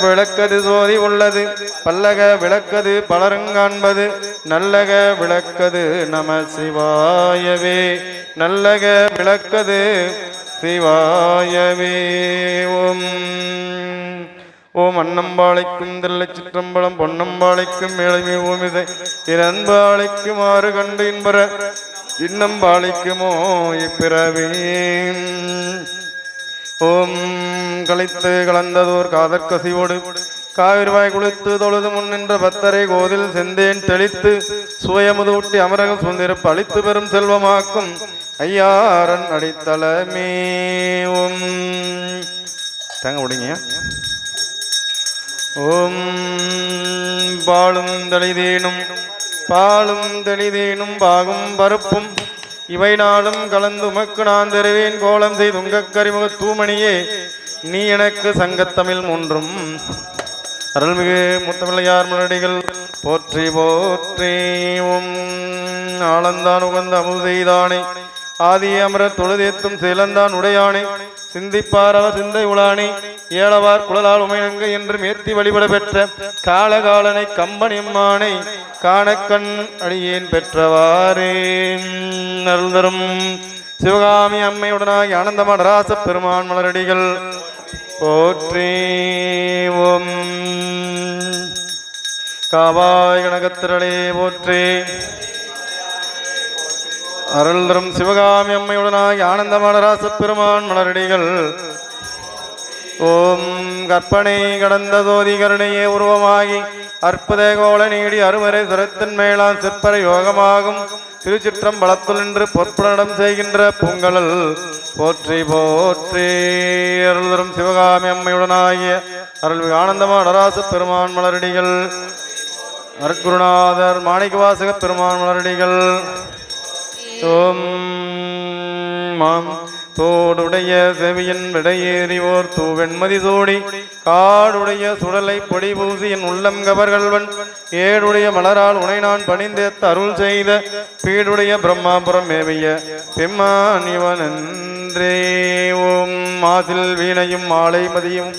விளக்கது சோதி உள்ளது. பல்லக விளக்கது பலருங்காண்பது நல்லக விளக்கது நம சிவாயவே. நல்லக விளக்கது சிவாயவே. ஓம். ஓம் அன்னம்பாளைக்கும் தில்லை சிற்றம்பலம் பொன்னம்பாளைக்கும் மேலமை ஓமிதை என் ஆறு கண்டு இன்பற. இன்னம்பாளைக்குமோ இப்பிறவே ஓம் கழித்து கலந்ததோர் காதற்கசிவோடு காவிரிவாய் குளித்து தொழுது முன்னின்ற பத்தரை கோதில் செந்தேன் தெளித்து சுயமுதூட்டி அமரகம் சுந்திருப்பு அளித்து பெறும் செல்வமாக்கும் ஐயாரன் அடித்தளமே ஓம். தேங்க விடுங்க ஓம். பாலும் தெளிதேனும் பாலும் தெளிதேனும் பாகும் பருப்பும் இவை நாளும் கலந்து உமக்கு நான் தருவேன் கோலம் செய்து உங்க கரிமுக தூமணியே நீ எனக்கு சங்கத்தமிழ் மூன்றும். அருள்மிகு முத்தமிழையார் முன்னடிகள் போற்றி போற்றியும் ஆளந்தான் உகந்த அமுதைதானே ஆதி அமர தொழுதேத்தும் சிலந்தான் உடையானே சிந்திப்பார் அவர் சிந்தை உலானி ஏழவார் குழலால் உமையங்க என்று மேத்தி வழிபட பெற்ற காலகாலனை கம்பனிம்மானை காணக்கண் அடியேன் பெற்றவாறே. நருந்தரும் சிவகாமி அம்மையுடனாகி ஆனந்த மடராச பெருமான் மலரடிகள் போற்றி ஓம். காவாய் கனகத்திரளே போற்றி. அருள்தரும் சிவகாமி அம்மையுடனாகி ஆனந்தமானராச பெருமான் மலரடிகள். ஓம் கற்பனை கடந்த தோதி கருணையே உருவமாகி அற்புத கோல நீடி அருமறை சுரத்தின் மேலாம் சிற்பர யோகமாகும் திருச்சிற்றம்பலத்துள் நின்று பொற்புடம் செய்கின்ற பொங்கலல் போற்றி போற்றி அருள்தரும் சிவகாமி அம்மையுடனாகிய அருள் ஆனந்தமானராச பெருமான் மலரடிகள். அருட்குருநாதர் மாணிக்கவாசக பெருமான் மலரடிகள். ஓம் மாம். தோடுடைய செவியன் விடையேறிவோர் தூவெண்மதி சோடி காடுடைய சுடலை பொடி பூசி என் உள்ளம் கவர்கள்வன். ஏடுடைய மலரால் உனை நான் பணிந்தேத்த அருள் செய்த பீடுடைய பிரம்மாபுரம் மேவிய பெம்மான் ஓம். மாதில் வீணையும் மாலை மதியும்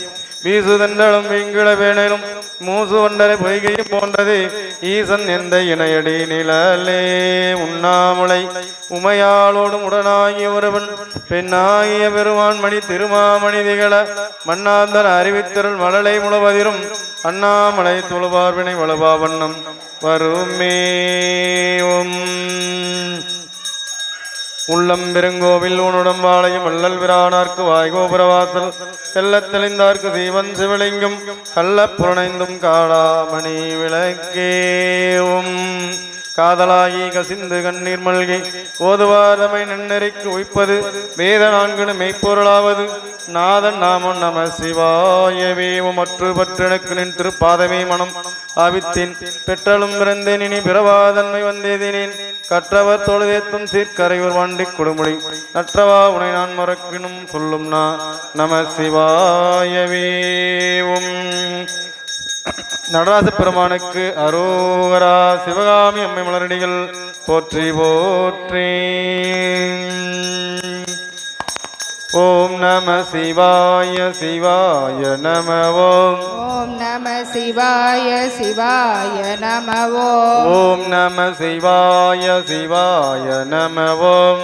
வீசுதண்டலும் வீங்கிட வேணலும் மூசு வண்டரை பொய்கையும் போன்றது. ஈசன் எந்த இணையடி நிழலே உண்ணாமுலை. உமையாளோடும் உடனாகிய ஒருவன் பெண்ணாகிய பெருமான் மணி திருமாமணி திகழ மன்னாந்தர் அறிவித்திருள் மழலை முழுவதிரும் அண்ணாமலை துளுபார்வினை வலுபா வண்ணம். வருமே உம். உள்ளம் பெருங்கோவில் ஊனுடம் வாழையும் வள்ளல் விரானார்க்கு வாய்கோபுரவாசல். செல்லத் தெளிந்தார்க்கு சீவன் சிவலிங்கம். கள்ள புரணைந்தும் காடாமணி விளக்கேவும். காதலாகி கசிந்து கண்ணீர் மல்கி ஓதுவாதமை நன்னெறிக்கு உய்ப்பது வேத நான்கு மெய்ப்பொருளாவது. நாதன் நாமம் நம சிவாயவேவும் மற்று பற்றெனக்கு நின் திருப்பாதமே மனம். ஆவித்தேன் பெற்றலும் பிறந்தேன் இனி பிறவாதன்மை வந்தேதினேன் கற்றவர் தொழுதேத்தும் சீர்கரையூர் வாண்டி கொடுமுடி. நற்றவா உனை நான் மறக்கினும் சொல்லும் நான் நம சிவாயவேவும் நடராச பெருமானுக்கு அரோகரா சிவகாமி அம்மை மலரடிகள் போற்றி போற்றி. ஓம் நம சிவாய சிவாய நம ஓம் ஓம் நம சிவாய சிவாய நம ஓம் ஓம் நம சிவாய சிவாய நம ஓம்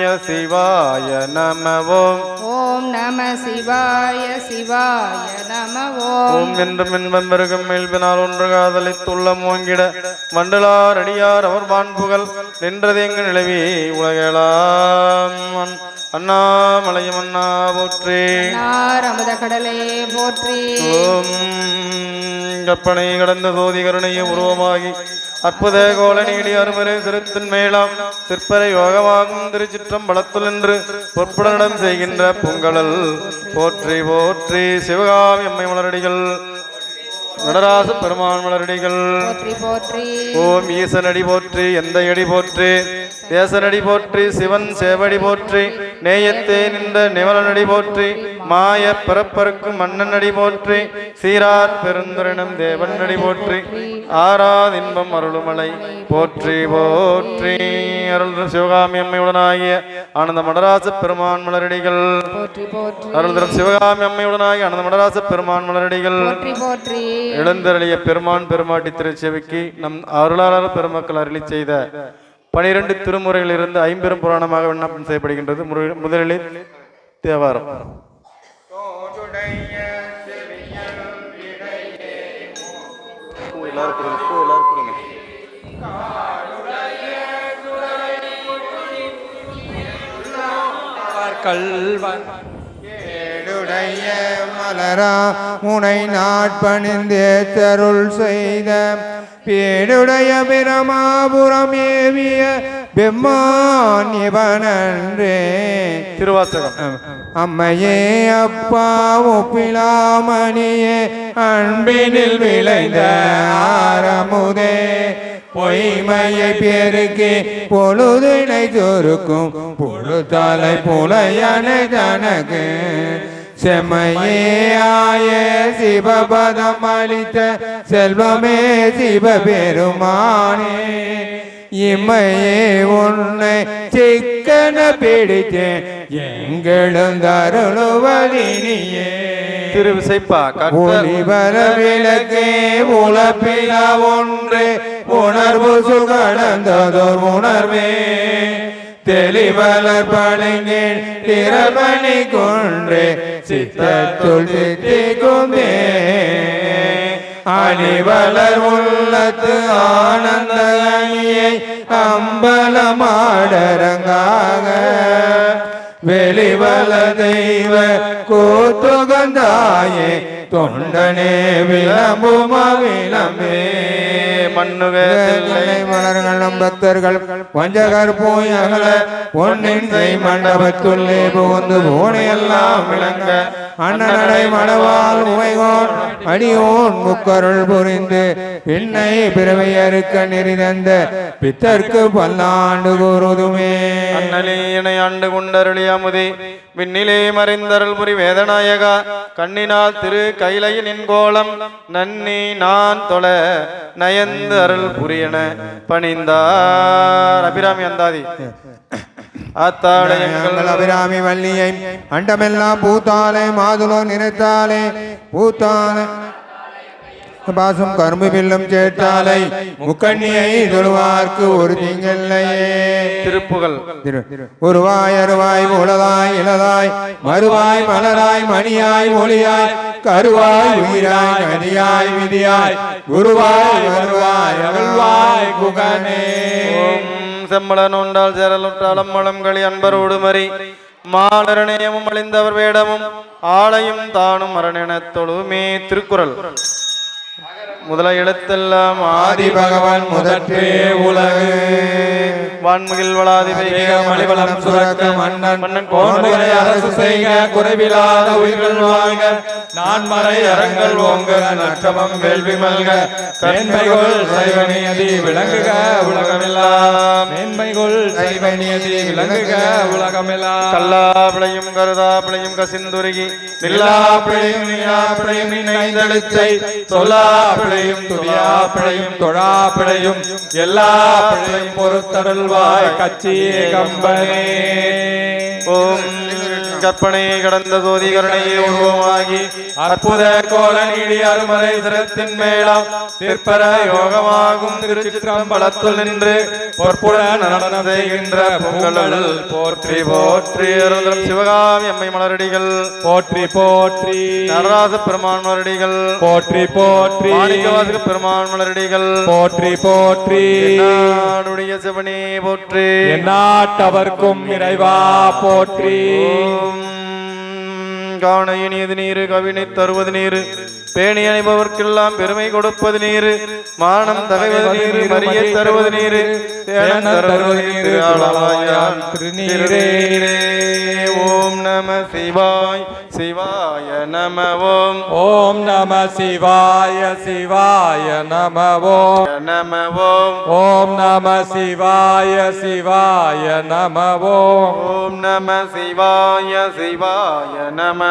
சிவாய நம ஓம் நம சிவாய சிவாய நம ஓம் இன்பம் பெருகும் மேல்பினால் ஒன்று காதலித்துள்ள மோங்கிட வண்டலார் அடியார் அவர் வான்புகள் நின்றது எங்கு நிலவி உலகெலாம் அண்ணாமலையும் அண்ணா போற்றே. அமுத கடலே போற்றி. ஓம் கற்பனை கடந்த சோதி கருணைய உருவமாகி அற்புத கோல நீடி அருமறை சிறுத்தின் மேலாம் சிற்பரை யோகமாகும் திருச்சிற்றம்பலத்துள் என்று பொற்புடனிடம் செய்கின்ற பொங்கலல். போற்றி போற்றி சிவகாமி அம்மை மலரடிகள். நடராச பெருமான் மலரடிகள். ஓம் ஈசனடி போற்றி எந்த அடி போற்றி. தேசனடி போற்றி சிவன் சேவடி போற்றி. நேயத்தே நின்ற நிவலனடி போற்றி. மாய பிறப்பருக்கும் மன்னன் அடி போற்றி சீரார் பெருந்துரனும் தேவன் அடி போற்றி ஆறாத இன்பம் அருளுமலை போற்றி போற்றி. அருள் சிவகாமி அம்மையுடனாகிய ஆனந்த மடராச பெருமான் மலரடிகள். போற்றி போற்றி. அருள் தரும் சிவகாமி அம்மையுடனாகிய ஆனந்த மடராச பெருமான் மலரடிகள். எழுந்தருளிய பெருமான் பெருமாட்டி திருச்செவிக்கு நம் அருளாளர் பெருமக்கள் அருளி செய்த பனிரெண்டு திருமுறைகளிலிருந்து ஐம்பெரும் புராணமாக விண்ணப்பம் செய்யப்படுகின்றது. முதலில் தேவாரம். கல்வன் ஏடுடைய மலரா முனை நாட்பணிந்தேத்தருள் செய்த பேடுடைய பிரமாபுரம் ஏவிய பெம்மான் இவனன்றே. திருவாசகம். அம்மையே அப்பாவும் பிளாமணியே அன்பினில் விளைந்த ஆரமுதே பொய்மையை பெருக்கி பொழுதினை சொருக்கும் பொழுதலை புலையன தனக்கு. செம்மையே ஆய சிவபதம் அளித்த செல்வமே சிவபெருமானே. இம்மையே உன்னை சிக்கன பிடித்தேன். எங்களும் தருளுவதினியே திருவிசைப்பா ஒளிவர விளக்கே உழப்பில ஒன்று. உணர்வு சுகடந்ததோர் உணர்வே. தெளிவலர் பழங்கின் திறமணி கொன்றே. சித்தத்துள் சித்தி கொண்டே அணிவலர் உள்ளத்து ஆனந்த அணியை அம்பலமாடரங்காக. வெளிவல தெய்வ கூத்துகந்தாயே தொண்டனே விளம்பும விளம்பே மண்ணுவேதில்லை மலர்கள் நம் பக்தர்கள் வஞ்சகர் போய் அகல பொன்னின் மண்டபத்துள்ளே புகுந்து பூனையெல்லாம் விளங்க. அண்ணனடை மடவால் உமைகோன் அடியோன் முக்கருள் புரிந்து பின்னை பிறவையறுக்க நெறிதந்த பித்தர்க்கு பல்லாண்டு கூறுதுமே. அண்ணலே இணை ஆண்டு கொண்டருளிய அமுதே விண்ணிலே மறைந்தருள் புரி வேதநாயகா கண்ணினால் திரு கைலையில் கோலம் நன்னி நான் தொல நயந்து அருள் புரியன பணிந்தார். அபிராமி அந்தாதி. எங்கள் அபிராமி வள்ளியை அண்டமெல்லாம் பூத்தாலே மாதுளோ நினைத்தாலே பூத்தாலே. பாசம் கரும்பு பில்லும் சேட்டாலை முக்கண்ணியை தொழுவார்க்கு ஒரு திங்கல்லையே. திருப்புகழ். திரு- உருவாய் அருவாய் உளதாய் இளதாய் மறுவாய் மலராய் மணியாய் ஒளியாய் கருவாய் உயிராய் நதியாய் விதியாய் குருவாய் வருவாய் அருள்வாய் குகனே. ஓம் செம்மலன் உண்டால் சேரலுற்றாலம் அன்பரோடு மறி மாலரணையமும் அழிந்தவர் வேடமும் ஆளையும் தானும் அரணெனத் தொழுமே திருக்குறள். முதல எழுத்தெல்லாம் ஆதி ஆதி பகவான் முதற்றே உலகு. வான்முகில் வளாதி பெய்க மலிவளம் சுரக்க மன்னன் மன்னன் கோன்முறை அரசு செய்க குறைவில்லாத உயிர்கள் வாழ்க. நான்மறை அறங்கள் ஓங்க நற்றமம் வேள்வி மல்க. மேன்மைகொள் சைவ நியதி விளங்குக உலகமெல்லாம் மேன்மைகொள் சைவ நியதி விளங்குக உலகமெல்லாம் கல்லா பிழையும் கருதா பிழையும் கசிந்துருகி நில்லா பிழையும் நீயா பிழையும் நினைந்தெழுத்தை சொல்லா பிழையும் துணியா பிழையும் தொழா பிழையும் எல்லா பிழையும் பொறுத்தருள்வாய் கச்சி கம்பனே. ஓம் கற்பனை கடந்த சோதி கருணையே உருவமாகி அற்புத கோல நீடி அருமறை சிரத்தின் மேலாம் சிற்பர யோகமாகும் திருச்சிற்றம்பலத்துள் நின்று பொற்புடன் நடனம் செய்கின்ற பொங்கல். போற்றி போற்றி அருந்தரம் சிவகாமி அம்மை மலரடிகள். போற்றி போற்றி. நடராச பெருமான் மலரடிகள். போற்றி போற்றி. மாணிக்கவாசக பெருமான் மலரடிகள். போற்றி போற்றி. நாடுடைய சிவனே போற்றி. எந்நாட்டவர்க்கும் இறைவா போற்றி. காண இனியது நீரு கவினை தருவது நீரு. பேணி அணிபவர்க்கெல்லாம் பெருமை கொடுப்பது நீரு. மானம் தகைவது நீரு மரிய தருவது நீரு. ஓம் நம சிவாய் சிவாய நம ஓம். ஓம் நம சிவாய சிவாய நம ஓம். நம ஓம். ஓம் நம சிவாய சிவாய நம ஓம். ஓம் நம சிவாய சிவாய நம